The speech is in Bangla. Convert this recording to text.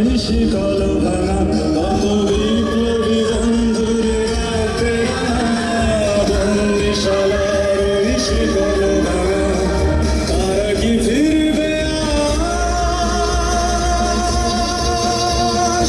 নিশিকল ভাঙা কত বিপ্লবী বন্ধুরে রাতে বন্দিশালার নিশিকল ভাঙা তারা কি ফিরবে আজ